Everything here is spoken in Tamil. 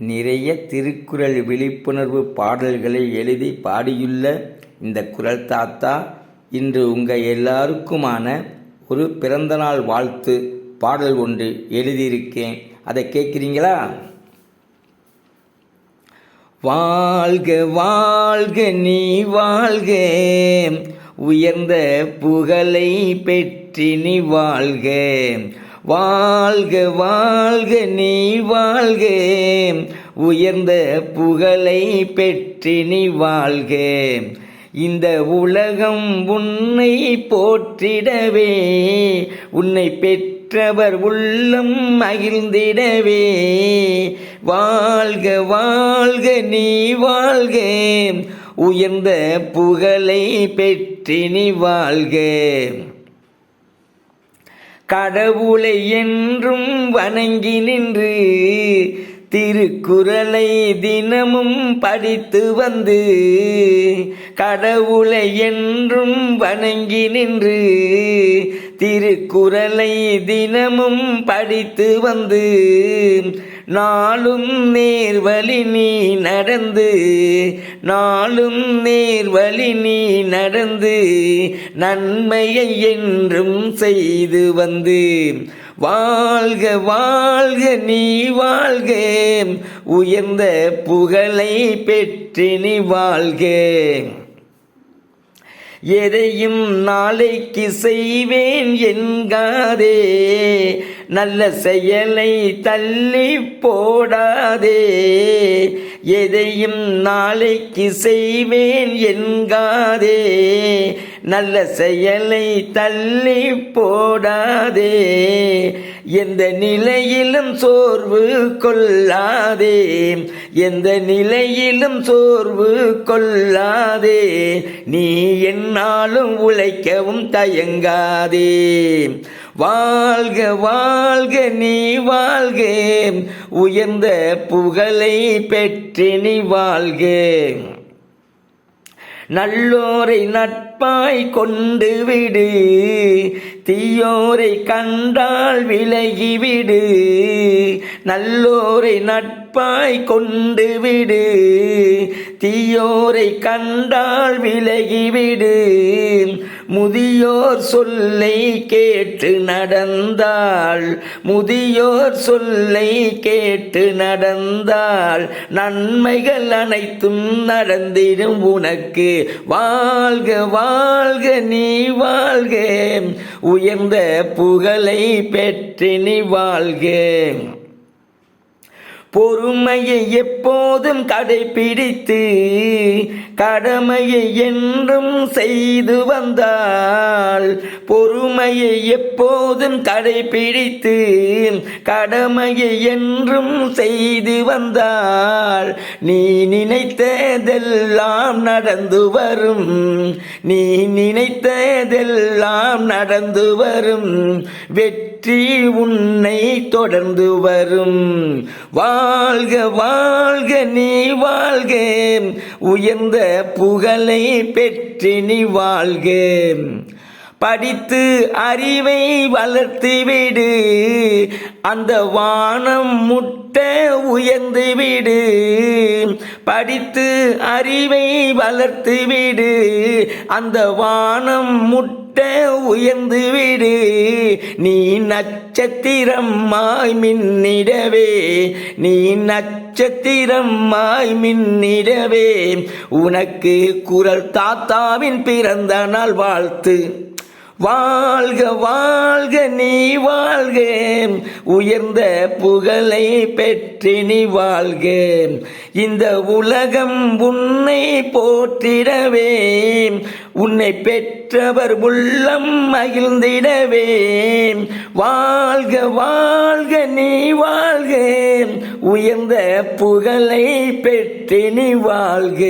நிறைய திருக்குறள் விழிப்புணர்வு பாடல்களை எழுதி பாடியுள்ள இந்த குரல் தாத்தா இன்று உங்கள் எல்லாருக்குமான ஒரு பிறந்தநாள் வாழ்த்து பாடல் ஒன்று எழுதியிருக்கேன். அதை கேட்குறீங்களா? வாழ்க வாழ்க நீ வாழ்க. உயர்ந்த புகழை பெற்றி நீ வாழ்க. வாழ்க வாழ்க நீ வாழ்க. உயர்ந்த புகழை பெற்றி நீ வாழ்க. இந்த உலகம் உன்னை போற்றிடவே. உன்னை பெற்றவர் உள்ளம் மகிழ்ந்திடவே. வாழ்க வாழ்க நீ வாழ்க. உயர்ந்த புகழை பெற்றி நீ வாழ்க. கடவுளை என்றும் வணங்கி நின்று திருக்குறளை தினமும் படித்து வந்து கடவுளை என்றும் வணங்கி நின்று திருக்குறளை தினமும் படித்து வந்து நாளும் நேர்வழி நீ நடந்து நாளும் நேர்வழி நீ நடந்து நன்மையை என்றும் செய்து வந்து. வாழ்க வாழ்க நீ வாழ்க உயர்ந்த புகழை பெற்று நீ வாழ்க. எதையும் நாளைக்கு செய்வேன் என்காதே. நல்ல செயலை தள்ளி போடாதே. எதையும் நாளைக்கு செய்வேன் என்காதே. நல்ல செயலை தள்ளி போடாதே. எந்த நிலையிலும் சோர்வு கொள்ளாதே. எந்த நிலையிலும் சோர்வு கொள்ளாதே. நீ என்னாலும் உழைக்கவும் தயங்காதே. வாழ்க வாழ்க நீ வாழ்க. உயர்ந்த புகழை பெற்று நீ வாழ்க. நல்லோரை நட்பாய் கொண்டு விடு தீயோரை கண்டால் விலகிவிடு. நல்லோரை நட்பாய் கொண்டு விடு தீயோரை கண்டால் விலகிவிடு. முதியோர் சொல்லை கேட்டு நடந்தாள். முதியோர் சொல்லை கேட்டு நடந்தாள். நன்மைகள் அனைத்தும் நடந்திடும் உனக்கு. வாழ்க வாழ்க நீ வாழ்க. உயர்ந்த புகழை பெற்று நீ வாழ்க. பொறுமையை எப்போதும் கடைபிடித்து கடமையை என்றும் செய்து வந்தால் பொறுமையை எப்போதும் கடைபிடித்து கடமையை என்றும் செய்து வந்தால் நீ நினைத்ததெல்லாம் நடந்து வரும். நீ நினைத்ததெல்லாம் நடந்து வரும். வெற்றி உன்னை தொடர்ந்து வரும். வாழ்க வாழ்க நீ வாழ்க. உயர்ந்த புகழை பெற்று நீ வாழ்க. படித்து அறிவை வளர்த்திவிடு அந்த வானம் முட்ட உயர்ந்து விடு. படித்து அறிவை வளர்த்து விடு. அந்த வானம் முட்ட உயர்ந்து விடு. நீ நட்சத்திரமாய் மின்னிடவே. நீ நட்சத்திரமாய் மின்னிடவே. உனக்கு குரல் தாத்தாவின் பிறந்த நாள் வாழ்த்து. வாழ்க வாழ்க நீ வாழ்க உயர்ந்த புகழை பெற்று நீ வாழ்க இந்த உலகம் உன்னை போற்றிடவே. உன்னை பெற்றவர் உள்ளம் மகிழ்ந்திடவே. வாழ்க வாழ்க நீ வாழ்க உயர்ந்த புகழை பெற்று நீ வாழ்க